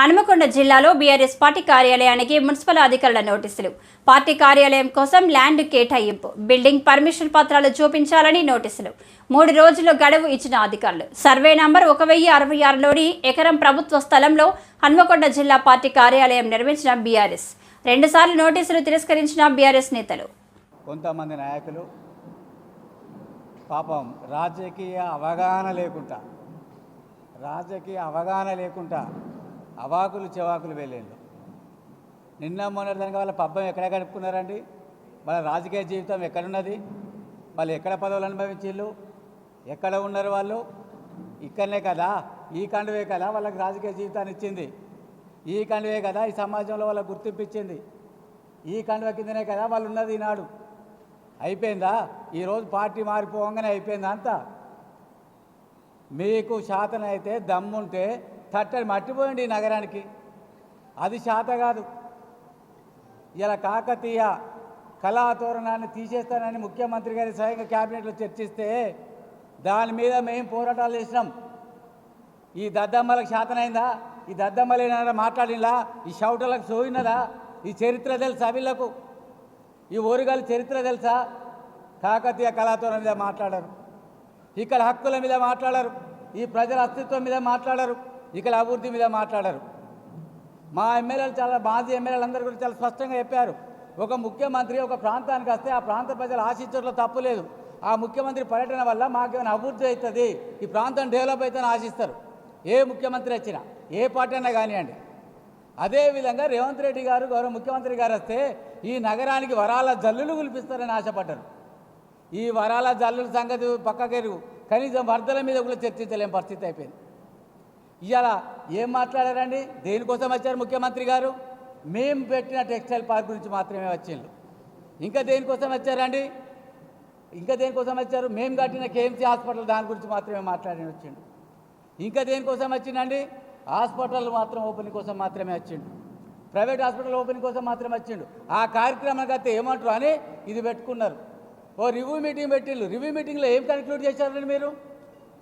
హనుమకొండ జిల్లాలో BRS party కార్యాలయానికి municipal అధికారుల నోటీసులు. పార్టీ కార్యాలయం కోసం ల్యాండ్ కేటాయింపు బిల్డింగ్ పర్మిషన్ పత్రాలు చూపించాలని నోటీసులు. మూడు రోజులు గడువు ఇచ్చిన అధికారులు. సర్వే నంబర్ ఒక వెయ్యి అరవై ఆరులోని ఎకరం ప్రభుత్వ స్థలంలో హన్మకొండ జిల్లా పార్టీ కార్యాలయం నిర్మించిన బీఆర్ఎస్. రెండుసార్లు నోటీసులు తిరస్కరించిన బీఆర్ఎస్ నేతలు. కొంతమంది నాయకులు పాపం రాజకీయ అవగాహన లేకుండా రాజకీయ అవగాహన లేకుండా అవాకులు చెవాకులు వెళ్ళిండు నిన్న మొన్నటి దానికి వాళ్ళ పబ్బం ఎక్కడ గడుపుకున్నారండి వాళ్ళ రాజకీయ జీవితం ఎక్కడున్నది? వాళ్ళు ఎక్కడ పదవులు అనుభవించిళ్ళు? ఎక్కడ ఉన్నారు వాళ్ళు? ఇక్కడనే కదా? ఈ కండువే కదా వాళ్ళకి రాజకీయ జీవితాన్ని ఇచ్చింది? ఈ కండువే కదా ఈ సమాజంలో వాళ్ళకి గుర్తింపు ఇచ్చింది ఈ కండువ కిందనే కదా వాళ్ళు ఉన్నది ఈనాడు? అయిపోయిందా? ఈరోజు పార్టీ మారిపోగానే అయిపోయిందా అంతా? మీకు శాతం అయితే దమ్ముంటే తట్టడి మట్టిపోయండి ఈ నగరానికి. అది శాత కాదు. ఇలా కాకతీయ కళాతోరణాన్ని తీసేస్తానని ముఖ్యమంత్రి గారి స్వయంగా క్యాబినెట్లో చర్చిస్తే దాని మీద మేము పోరాటాలు చేసినాం. ఈ దద్దమ్మలకు శాతనైందా? ఈ దద్దమ్మలు మాట్లాడినలా ఈ షౌటలకు సోయినదా? ఈ చరిత్ర తెలుసా వీళ్ళకు? ఈ ఓరుగాలి చరిత్ర తెలుసా? కాకతీయ కళాతోరణం మీద మాట్లాడరు. ఇక్కడ హక్కుల మీద మాట్లాడరు. ఈ ప్రజల అస్తిత్వం మీద మాట్లాడరు. ఇకల అభివృద్ధి మీద మాట్లాడరు. మా ఎమ్మెల్యేలు చాలా మాజీ ఎమ్మెల్యేలు అందరూ కూడా చాలా స్పష్టంగా చెప్పారు. ఒక ముఖ్యమంత్రి ఒక ప్రాంతానికి వస్తే ఆ ప్రాంత ప్రజలు ఆశించడంలో తప్పు లేదు. ఆ ముఖ్యమంత్రి పర్యటన వల్ల మాకేమైనా అభివృద్ధి అవుతుంది. ఈ ప్రాంతం డెవలప్ అవుతుందని ఆశిస్తారు. ఏ ముఖ్యమంత్రి వచ్చినా ఏ పార్టీ అయినా కానివ్వండి. అదేవిధంగా రేవంత్ రెడ్డి గారు గౌరవ ముఖ్యమంత్రి గారు వస్తే ఈ నగరానికి వరాల జల్లులు కులిపిస్తారని ఆశపడ్డారు. ఈ వరాల జల్లుల సంగతి పక్కకెరుగు. కనీసం వరదల మీద కూడా చర్చించలేని పరిస్థితి అయిపోయింది. ఇవాళ ఏం మాట్లాడారండి? దేనికోసం వచ్చారు ముఖ్యమంత్రి గారు? మేము పెట్టిన టెక్స్టైల్ పార్క్ గురించి మాత్రమే వచ్చిండ్రు. ఇంకా దేనికోసం వచ్చారండి? ఇంకా దేనికోసం వచ్చారు? మేము కట్టిన కేఎంసీ హాస్పిటల్ దాని గురించి మాత్రమే మాట్లాడి వచ్చిండు ఇంకా దేనికోసం వచ్చిండండి హాస్పిటల్ మాత్రం ఓపెనింగ్ కోసం మాత్రమే వచ్చిండు ప్రైవేట్ హాస్పిటల్ ఓపెన్ కోసం మాత్రమే వచ్చిండు ఆ కార్యక్రమానికి అయితే ఏమంటారు అని ఇది పెట్టుకున్నారు. ఓ రివ్యూ మీటింగ్ పెట్టిళ్ళు రివ్యూ మీటింగ్లో ఏం కన్క్లూడ్ చేశారండి మీరు?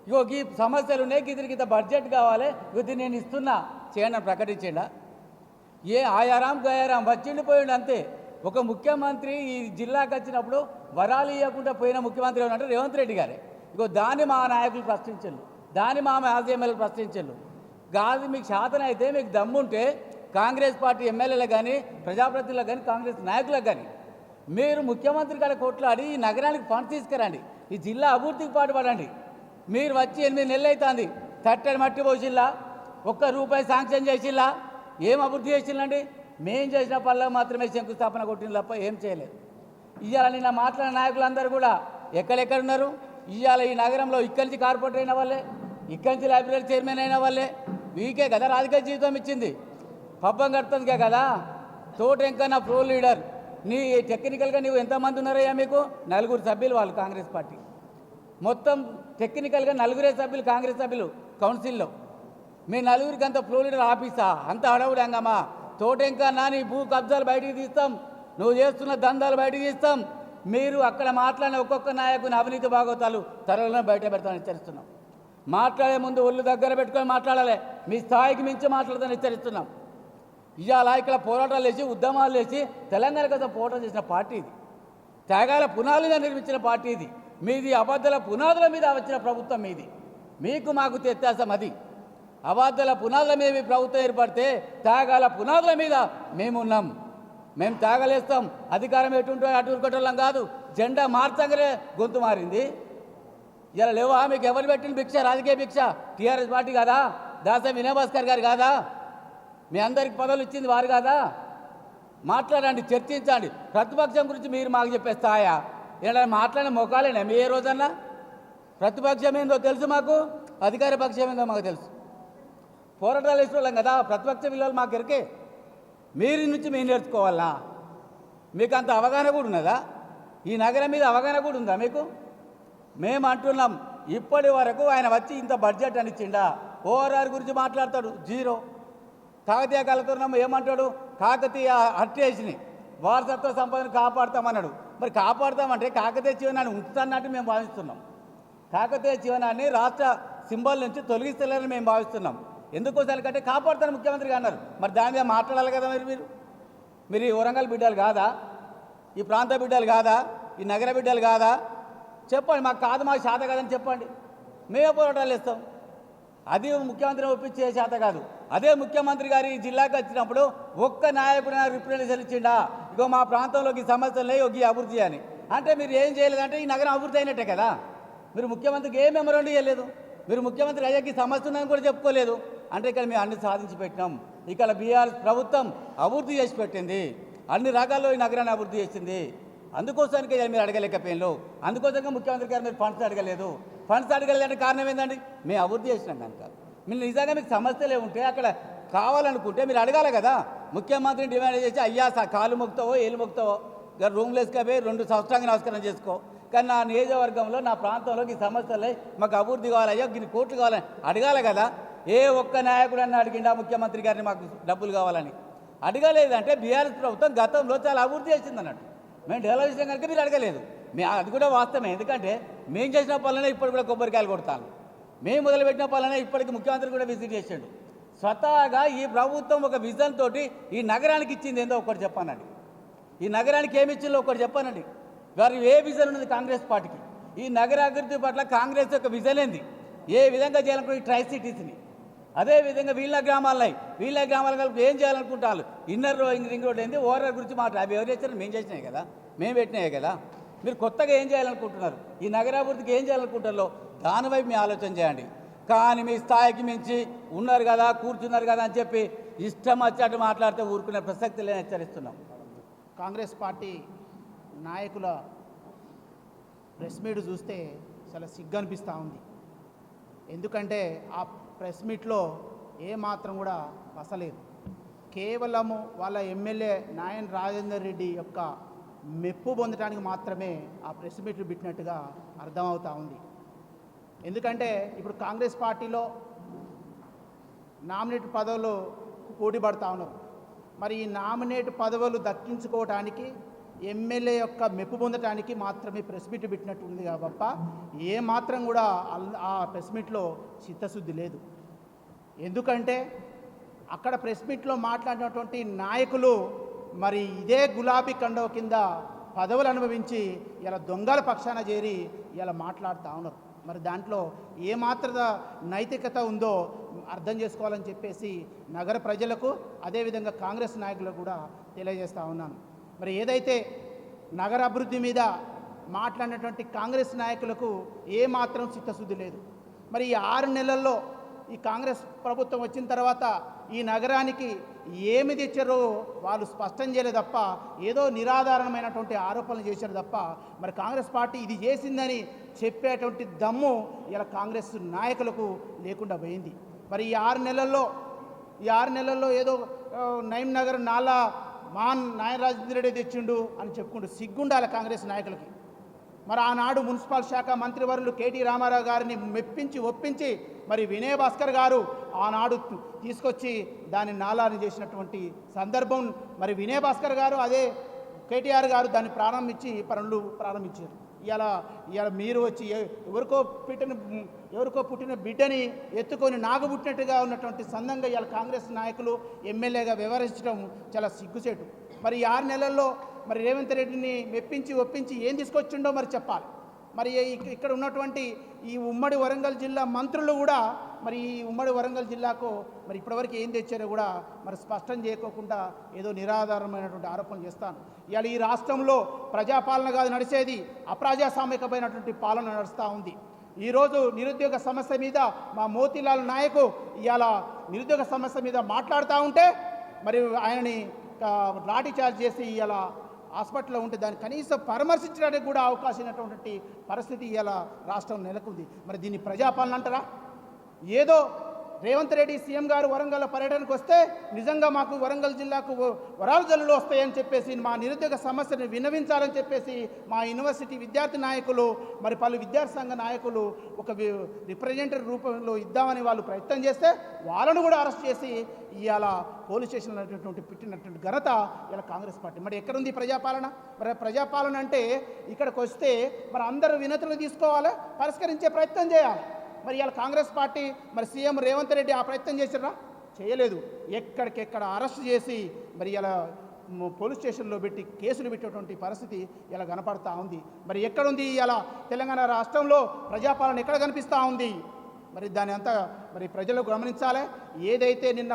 ఇగో ఈ సమస్యలు ఉన్నాయి ఇద్దరికి ఇంత బడ్జెట్ కావాలి ఇది నేను ఇస్తున్నా చేయండి అని ప్రకటించిండా? ఏ ఆయారాం గయారాం వచ్చిండి పోయిండు అంతే. ఒక ముఖ్యమంత్రి ఈ జిల్లాకి వచ్చినప్పుడు వరాలు ఇవ్వకుండా పోయిన ముఖ్యమంత్రి ఏమంటే రేవంత్ రెడ్డి గారే. ఇగో దాన్ని మా నాయకులు ప్రశ్నించండు దాన్ని మా మాజీ ఎమ్మెల్యేలు ప్రశ్నించండు. కాదు మీకు శాతన అయితే మీకు దమ్ముంటే కాంగ్రెస్ పార్టీ ఎమ్మెల్యేలకు కానీ ప్రజాప్రతినిధులకు కానీ కాంగ్రెస్ నాయకులకు కానీ మీరు ముఖ్యమంత్రి కాడ కొట్లాడి ఈ నగరానికి ఫండ్స్ తీసుకురండి ఈ జిల్లా అభివృద్ధికి పాటుపడండి. మీరు వచ్చి ఎనిమిది నెలలు అవుతుంది తట్టడి మట్టి పోసిల్లా ఒక్క రూపాయి శాంక్షన్ చేసిల్లా. ఏం అభివృద్ధి చేసిందండి మేం చేసిన పనులకు మాత్రమే శంకుస్థాపన కొట్టిన తప్ప ఏం చేయలేదు. ఇవాళ నిన్న మాట్లాడిన నాయకులందరూ కూడా ఎక్కడెక్కడ ఉన్నారు? ఇవాళ ఈ నగరంలో ఇక్కడి నుంచి కార్పొరేటర్ అయిన వాళ్ళే ఇక్కడి నుంచి లైబ్రరీ చైర్మన్ అయిన వాళ్ళే. వీకే కదా రాజకీయ జీవితం ఇచ్చింది. పబ్బం కడుతుందిగా కదా. తోటెంకన్న ప్రో లీడర్ నీ టెక్నికల్గా నీవు ఎంతమంది ఉన్నారయ్యా మీకు? నలుగురు సభ్యులు వాళ్ళు కాంగ్రెస్ పార్టీ. మొత్తం టెక్నికల్గా నలుగురే సభ్యులు కాంగ్రెస్ సభ్యులు కౌన్సిల్లో మీ నలుగురికి అంత ఫ్లో లీడర్ ఆఫీసా అంత అడవుడంగమ్మా తోటెంకా నా నీ భూ కబ్జాలు బయటికి తీస్తాం. నువ్వు చేస్తున్న దందాలు బయటికి తీస్తాం. మీరు అక్కడ మాట్లాడిన ఒక్కొక్క నాయకుని అవినీతి భాగవతాలు త్వరలో బయట పెడతామని హెచ్చరిస్తున్నాం. మాట్లాడే ముందు ఒళ్ళు దగ్గర పెట్టుకొని మాట్లాడాలి. మీ స్థాయికి మించి మాట్లాడదని హెచ్చరిస్తున్నాం. ఇవాళ ఇక్కడ పోరాటాలు వేసి ఉద్యమాలు వేసి తెలంగాణ కోసం పోరాటం చేసిన పార్టీ ఇది. త్యాగాల పునాదిగా నిర్మించిన పార్టీ ఇది. మీది అబద్ధల పునాదుల మీద వచ్చిన ప్రభుత్వం మీది. మీకు మాకు వ్యత్యాసం అది. అబద్ధల పునాదుల మీద మీ ప్రభుత్వం ఏర్పడితే త్యాగాల పునాదుల మీద మేము ఉన్నాం మేము త్యాగలేస్తాం. అధికారం ఎటుంటో అటు ఉరుకోటోళ్ళం కాదు. జెండా మార్చంగానే గొంతు మారింది. ఇలా లేవా? మీకు ఎవరు పెట్టిన భిక్ష? రాజకీయ భిక్ష? టీఆర్ఎస్ పార్టీ కాదా? దాస వినయభాస్కర్ గారు కాదా? మీ అందరికి పదవులు ఇచ్చింది వారు కాదా? మాట్లాడండి చర్చించండి. ప్రతిపక్షం గురించి మీరు మాకు చెప్పే స్థాయా? ఇలా మాట్లాడిన మొఖాలేనా? మీ ఏ రోజన్నా? ప్రతిపక్షం ఏందో తెలుసు మాకు? అధికార పక్షం ఏందో మాకు తెలుసు. పోరాటాలు వేసుకోలేం కదా ప్రతిపక్ష విలువలు మాకు ఎరికే మీరు నుంచి మేము నేర్చుకోవాలా? మీకు అంత అవగాహన కూడా ఉన్నదా? ఈ నగరం మీద అవగాహన కూడా ఉందా మీకు? మేము అంటున్నాం ఇప్పటి వరకు ఆయన వచ్చి ఇంత బడ్జెట్ అని ఇచ్చిండా? ఓఆర్ఆర్ గురించి మాట్లాడతాడు జీరో. కాకతీయ కళతున్నాం ఏమంటాడు? కాకతీయ హత్యేసిని వారసత్వ సంపదను కాపాడుతామన్నాడు. మరి కాపాడుతామంటే కాకతీయ జీవనాన్ని ఉంచుతాన్నట్టు మేము భావిస్తున్నాం. కాకతీయ జీవనాన్ని రాష్ట్ర సింబల్ నుంచి తొలగిస్తలేరని మేము భావిస్తున్నాం. ఎందుకోసారి కంటే కాపాడుతాను ముఖ్యమంత్రిగా అన్నారు. మరి దాని మీద మాట్లాడాలి కదా మరి మీరు? మీరు ఈ వరంగల్ బిడ్డలు కాదా? ఈ ప్రాంత బిడ్డలు కాదా? ఈ నగర బిడ్డలు కాదా? చెప్పండి మాకు కాదు మాకు శాత కాదని చెప్పండి. మేమే పోరాటాలు ఇస్తాం అది ముఖ్యమంత్రిని ఒప్పించే చేత కాదు. అదే ముఖ్యమంత్రి గారు ఈ జిల్లాకు వచ్చినప్పుడు ఒక్క నాయకుడు రిప్రజెంటేషన్ ఇచ్చిండా ఇగో మా ప్రాంతంలోకి సమస్యలు లేవు ఈ అభివృద్ధి అని. అంటే మీరు ఏం చేయలేదంటే ఈ నగరం అభివృద్ధి అయినట్టే కదా? మీరు ముఖ్యమంత్రికి ఏ మెమరండి చేయలేదు మీరు ముఖ్యమంత్రి అయ్యాక సమస్య ఉందని కూడా చెప్పుకోలేదు. అంటే ఇక్కడ మేము అన్ని సాధించి పెట్టినాం. ఇక్కడ బీఆర్ ప్రభుత్వం అభివృద్ధి చేసి పెట్టింది. అన్ని రకాల్లో ఈ నగరాన్ని అభివృద్ధి చేసింది. అందుకోసానికి మీరు అడగలేకపోయినారు. అందుకోసంగా ముఖ్యమంత్రి గారు మీరు ఫండ్స్ అడగలేదు. ఫండ్స్ అడగలేదంటే కారణం ఏంటండి మేము అభివృద్ధి చేసినాం కనుక మీరు నిజంగా మీకు సమస్యలే ఉంటే అక్కడ కావాలనుకుంటే మీరు అడగాలి కదా. ముఖ్యమంత్రిని డిమాండ్ చేసి అయ్యా కాలు మొక్తావో ఏలు మొక్తావో ఇక రూమ్లెస్గా పోయి రెండు సంవత్సరానికి నమస్కారం చేసుకో. కానీ నా నియోజకవర్గంలో నా ప్రాంతంలో ఈ సమస్యలు మాకు అభివృద్ధి కావాలయ్యా ఇన్ని కోట్లు కావాలని అడగాలి కదా. ఏ ఒక్క నాయకుడు అన్న అడిగిండా ముఖ్యమంత్రి గారిని మాకు డబ్బులు కావాలని. అడగలేదంటే బీఆర్ఎస్ ప్రభుత్వం గతంలో చాలా అభివృద్ధి చేసింది అన్నట్టు మేము డెవలప్ చేసాం కనుక మీరు అడగలేదు. మే అది కూడా వాస్తవమే. ఎందుకంటే మేము చేసిన పనులనే ఇప్పుడు కూడా కొబ్బరికాయలు కొడతాను మేము మొదలుపెట్టిన పనులనే ఇప్పటికి ముఖ్యమంత్రి కూడా విజిట్ చేశాడు స్వతహాగా ఈ ప్రభుత్వం ఒక విజన్ తోటి ఈ నగరానికి ఇచ్చింది ఏందో ఒకటి చెప్పానండి. ఈ నగరానికి ఏమి ఇచ్చిందో ఒకటి చెప్పానండి. వారు ఏ విజన్ ఉన్నది కాంగ్రెస్ పార్టీకి? ఈ నగర అభివృద్ధి పట్ల కాంగ్రెస్ యొక్క విజన్ ఏంది? ఏ విధంగా చేయాలనుకుంటే ఈ ట్రై సిటీస్ని అదే విధంగా వీళ్ళ గ్రామాలై వీళ్ళ గ్రామాల కలిపి ఏం చేయాలనుకుంటారు ఇన్నర్ రింగ్ రింగ్ రోడ్ ఏంది? ఓవర్ గురించి మాట్లాడు. అవి ఎవరు చేశారు? మేము చేసినాయి కదా. మేము పెట్టినాయి కదా. మీరు కొత్తగా ఏం చేయాలనుకుంటున్నారు? ఈ నగరాభివృద్ధికి ఏం చేయాలనుకుంటారో దానివైపు మీ ఆలోచన చేయండి. కానీ మీ స్థాయికి మించి ఉన్నారు కదా కూర్చున్నారు కదా అని చెప్పి ఇష్టం వచ్చేట్టు మాట్లాడితే ఊరుకునే ప్రసక్తి లేని హెచ్చరిస్తున్నాం. కాంగ్రెస్ పార్టీ నాయకుల ప్రెస్ మీట్ చూస్తే చాలా సిగ్గు అనిపిస్తూ ఉంది. ఎందుకంటే ఆ ప్రెస్ మీట్లో ఏమాత్రం కూడా వసలేదు. కేవలము వాళ్ళ ఎమ్మెల్యే నాయన్ రాజేందర్ రెడ్డి యొక్క మెప్పు పొందడానికి మాత్రమే ఆ ప్రెస్ మీట్ పెట్టినట్టుగా అర్థమవుతా ఉంది. ఎందుకంటే ఇప్పుడు కాంగ్రెస్ పార్టీలో నామినేట్ పదవులు పోటీ పడతా ఉన్నారు. మరి ఈ నామినేట్ పదవులు దక్కించుకోవడానికి ఎమ్మెల్యే యొక్క మెప్పు పొందడానికి మాత్రమే ప్రెస్ మీట్ పెట్టినట్టు ఉంది తప్ప ఏ మాత్రం కూడా అల్- ఆ ప్రెస్ మీట్లో చిత్తశుద్ధి లేదు. ఎందుకంటే అక్కడ ప్రెస్ మీట్లో మాట్లాడినటువంటి నాయకులు మరి ఇదే గులాబీ కండవ కింద పదవులు అనుభవించి ఇలా దొంగల పక్షాన చేరి ఇలా మాట్లాడుతూ ఉన్నారు. మరి దాంట్లో ఏమాత్ರದ నైతికత ఉందో అర్థం చేసుకోవాలని చెప్పేసి నగర ప్రజలకు అదేవిధంగా కాంగ్రెస్ నాయకులకు కూడా తెలియజేస్తూ ఉన్నాను. మరి ఏదైతే నగర అభివృద్ధి మీద మాట్లాడినటువంటి కాంగ్రెస్ నాయకులకు ఏమాత్రం చిత్తశుద్ధి లేదు. మరి ఈ ఆరు నెలల్లో ఈ కాంగ్రెస్ ప్రభుత్వం వచ్చిన తర్వాత ఈ నగరానికి ఏమి తెచ్చారో వాళ్ళు స్పష్టం చేయలేదు తప్ప ఏదో నిరాధారణమైనటువంటి ఆరోపణలు చేశారు తప్ప మరి కాంగ్రెస్ పార్టీ ఇది చేసిందని చెప్పేటువంటి దమ్ము ఇలా కాంగ్రెస్ నాయకులకు లేకుండా పోయింది. మరి ఈ ఆరు నెలల్లో ఈ ఆరు నెలల్లో ఏదో నయం నగర్ నాలా మాన్ నాయన రాజేంద్ర రెడ్డి తెచ్చిండు అని చెప్పుకుంటూ సిగ్గుండాలి కాంగ్రెస్ నాయకులకి. మరి ఆనాడు మున్సిపల్ శాఖ మంత్రివర్యులు కేటీ రామారావు గారిని మెప్పించి ఒప్పించి మరి వినయ్ భాస్కర్ గారు ఆనాడు తీసుకొచ్చి దాన్ని నాలాని చేసినటువంటి సందర్భం మరి వినయ్ భాస్కర్ గారు అదే కేటీఆర్ గారు దాన్ని ప్రారంభించి పనులు ప్రారంభించారు. ఇలా ఇలా మీరు వచ్చి ఎవరికో పుట్టిన ఎవరికో పుట్టిన బిడ్డని ఎత్తుకొని నాకు పుట్టినట్టుగా ఉన్నటువంటి సందంగా ఇవాళ కాంగ్రెస్ నాయకులు ఎమ్మెల్యేగా వ్యవహరించడం చాలా సిగ్గుసేటు మరి ఆరు నెలల్లో మరి రేవంత్ రెడ్డిని మెప్పించి ఒప్పించి ఏం తీసుకొచ్చిండో మరి చెప్పాలి. మరి ఇక్కడ ఉన్నటువంటి ఈ ఉమ్మడి వరంగల్ జిల్లా మంత్రులు కూడా మరి ఈ ఉమ్మడి వరంగల్ జిల్లాకు మరి ఇప్పటివరకు ఏం తెచ్చారో కూడా మరి స్పష్టం చేయకోకుండా ఏదో నిరాధారమైనటువంటి ఆరోపణలు చేస్తాను. ఇవాళ ఈ రాష్ట్రంలో ప్రజాపాలన కాదు నడిచేది అప్రజాస్వామికమైనటువంటి పాలన నడుస్తూ ఉంది. ఈరోజు నిరుద్యోగ సమస్య మీద మా మోతీలాల్ నాయకు ఇవాళ నిరుద్యోగ సమస్య మీద మాట్లాడుతూ ఉంటే మరి ఆయనని లాఠీ చార్జ్ చేసి ఇలా హాస్పిటల్లో ఉంటే దాన్ని కనీసం పరామర్శించడానికి కూడా అవకాశం ఉన్నటువంటి పరిస్థితి ఇలా రాష్ట్రం నెలకొంది. మరి దీన్ని ప్రజాపాలన అంటారా? ఏదో రేవంత్ రెడ్డి సీఎం గారు వరంగల్ పర్యటనకు వస్తే నిజంగా మాకు వరంగల్ జిల్లాకు వరాలు జల్లులు వస్తాయని చెప్పేసి మా నిరుద్యోగ సమస్యను విన్నవించాలని చెప్పేసి మా యూనివర్సిటీ విద్యార్థి నాయకులు మరి పలు విద్యార్థి సంఘ నాయకులు ఒక రిప్రజెంటేటివ్ రూపంలో ఇద్దామని వాళ్ళు ప్రయత్నం చేస్తే వాళ్ళను కూడా అరెస్ట్ చేసి ఇవాళ పోలీస్ స్టేషన్లో అనేటువంటి పెట్టినటువంటి ఘనత ఇలా కాంగ్రెస్ పార్టీ. మరి ఎక్కడుంది ప్రజాపాలన? మరి ప్రజాపాలన అంటే ఇక్కడికి వస్తే మరి అందరూ వినతులు తీసుకోవాలి పరిష్కరించే ప్రయత్నం చేయాలి. మరి ఇలా కాంగ్రెస్ పార్టీ మరి సీఎం రేవంత్ రెడ్డి ఆ ప్రయత్నం చేసిర్రా చేయలేదు. ఎక్కడికెక్కడ అరెస్ట్ చేసి మరి ఇలా పోలీస్ స్టేషన్లో పెట్టి కేసులు పెట్టేటువంటి పరిస్థితి ఇలా కనపడతా ఉంది. మరి ఎక్కడుంది ఇలా తెలంగాణ రాష్ట్రంలో ప్రజాపాలన ఎక్కడ కనిపిస్తూ ఉంది? మరి దాని అంతా మరి ప్రజలు గమనించాలి. ఏదైతే నిన్న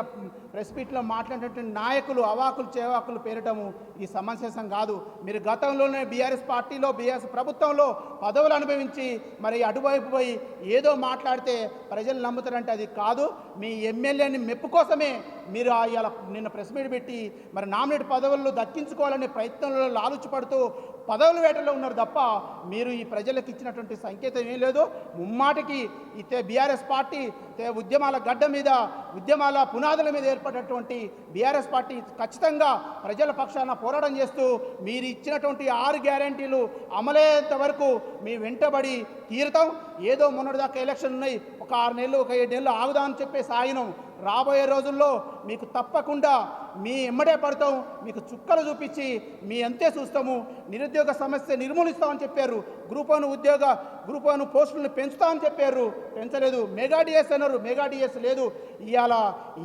ప్రెస్ మీట్లో మాట్లాడినటువంటి నాయకులు అవాకులు చేవాకులు పేరటము ఈ సమంజసం కాదు. మీరు గతంలోనే బీఆర్ఎస్ పార్టీలో బీఆర్ఎస్ ప్రభుత్వంలో పదవులు అనుభవించి మరి అటువైపు పోయి ఏదో మాట్లాడితే ప్రజలు నమ్ముతారంటే అది కాదు. మీ ఎమ్మెల్యేని మెప్పు కోసమే మీరు ఇవాళ నిన్న ప్రెస్ మీట్ పెట్టి మరి నామినేట్ పదవులను దక్కించుకోవాలనే ప్రయత్నంలో లాలుచిపడుతూ పదవుల వేటలో ఉన్నారు తప్ప మీరు ఈ ప్రజలకు ఇచ్చినటువంటి సంకేతం ఏం లేదు. ముమ్మాటికి ఇతే బీఆర్ఎస్ పార్టీ ఉద్యమాల గడ్డ మీద ఉద్యమాల పునాదుల మీద ఏర్పడినటువంటి బీఆర్ఎస్ పార్టీ ఖచ్చితంగా ప్రజల పక్షాన పోరాటం చేస్తూ మీరు ఇచ్చినటువంటి ఆరు గ్యారంటీలు అమలయ్యేంత వరకు మీ వెంటబడి తీరుతాం. ఏదో మొన్నటిదాకా ఎలక్షన్ ఉన్నాయి. ఒక ఆరు నెలలు ఒక ఏడు నెలలు ఆగుదామని చెప్పేసి ఆగినాం రాబోయే రోజుల్లో మీకు తప్పకుండా మీ ఎమ్మడే పడతాం. మీకు చుక్కలు చూపించి మీ అంతే చూస్తాము. నిరుద్యోగ సమస్య నిర్మూలిస్తామని చెప్పారు. గ్రూప్ వన్ ఉద్యోగ గ్రూప్ వన్ పోస్టులను పెంచుతామని చెప్పారు. పెంచలేదు. మెగా డిఎస్ అన్నారు. మెగా డిఎస్ లేదు. ఇవాళ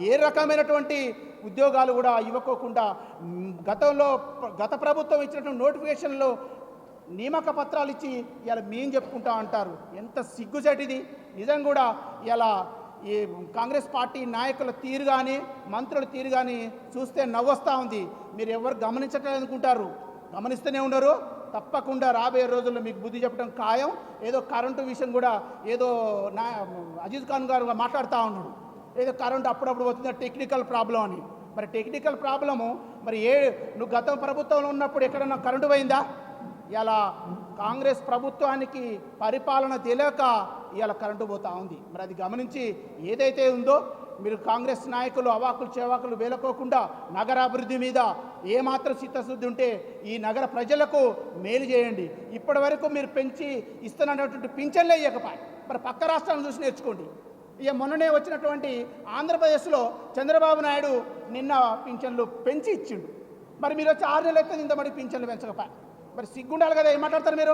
ఏ రకమైనటువంటి ఉద్యోగాలు కూడా ఇవ్వకోకుండా గతంలో గత ప్రభుత్వం ఇచ్చినటువంటి నోటిఫికేషన్లో నియామక పత్రాలు ఇచ్చి ఇలా మేం చెప్పుకుంటా అంటారు. ఎంత సిగ్గుచేటిది నిజం కూడా ఇలా ఈ కాంగ్రెస్ పార్టీ నాయకుల తీరు కానీ మంత్రుల తీరు కానీ చూస్తే నవ్వొస్తూ ఉంది. మీరు ఎవరు గమనించట్లేదు అనుకుంటారు. గమనిస్తూనే ఉన్నారు తప్పకుండా రాబోయే రోజుల్లో మీకు బుద్ధి చెప్పడం ఖాయం. ఏదో కరెంటు విషయం కూడా ఏదో నా అజీజ్ ఖాన్ గారు మాట్లాడుతూ ఉన్నాడు ఏదో కరెంటు అప్పుడప్పుడు వస్తుంది? టెక్నికల్ ప్రాబ్లం అని. మరి టెక్నికల్ ప్రాబ్లము మరి ఏ నువ్వు గత ప్రభుత్వంలో ఉన్నప్పుడు ఎక్కడన్నా కరెంటు పోయిందా? ఇలా కాంగ్రెస్ ప్రభుత్వానికి పరిపాలన తెలియక ఇవాళ కరెంటు పోతా ఉంది. మరి అది గమనించి ఏదైతే ఉందో మీరు కాంగ్రెస్ నాయకులు అవాకులు చేవాకులు వేలకోకుండా నగరాభివృద్ధి మీద ఏమాత్రం చిత్తశుద్ధి ఉంటే ఈ నగర ప్రజలకు మేలు చేయండి. ఇప్పటి వరకు మీరు పెంచి ఇస్తున్నటువంటి పింఛన్లే ఇవ్వకపోయి మరి పక్క రాష్ట్రాలను చూసి నేర్చుకోండి. ఇక మొన్ననే వచ్చినటువంటి ఆంధ్రప్రదేశ్లో చంద్రబాబు నాయుడు నిన్న పింఛన్లు పెంచి ఇచ్చిండు. మరి మీరు వచ్చి ఆరు నెలలు అయితే ఇంత మరి పింఛన్లు పెంచకపోయి మరి సిగ్గుండాలి కదా ఏం మాట్లాడతారు మీరు?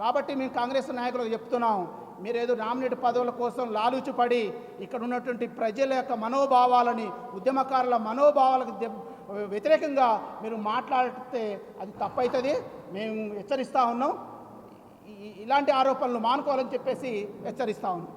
కాబట్టి మేము కాంగ్రెస్ నాయకులకు చెప్తున్నాం మీరు ఏదో నామినేట్ పదవుల కోసం లాలూచిపడి ఇక్కడ ఉన్నటువంటి ప్రజల యొక్క మనోభావాలని ఉద్యమకారుల మనోభావాలకు వ్యతిరేకంగా మీరు మాట్లాడితే అది తప్పవుతుంది మేము హెచ్చరిస్తూ ఉన్నాం. ఇలాంటి ఆరోపణలు మానుకోవాలని చెప్పేసి హెచ్చరిస్తూ ఉన్నాం.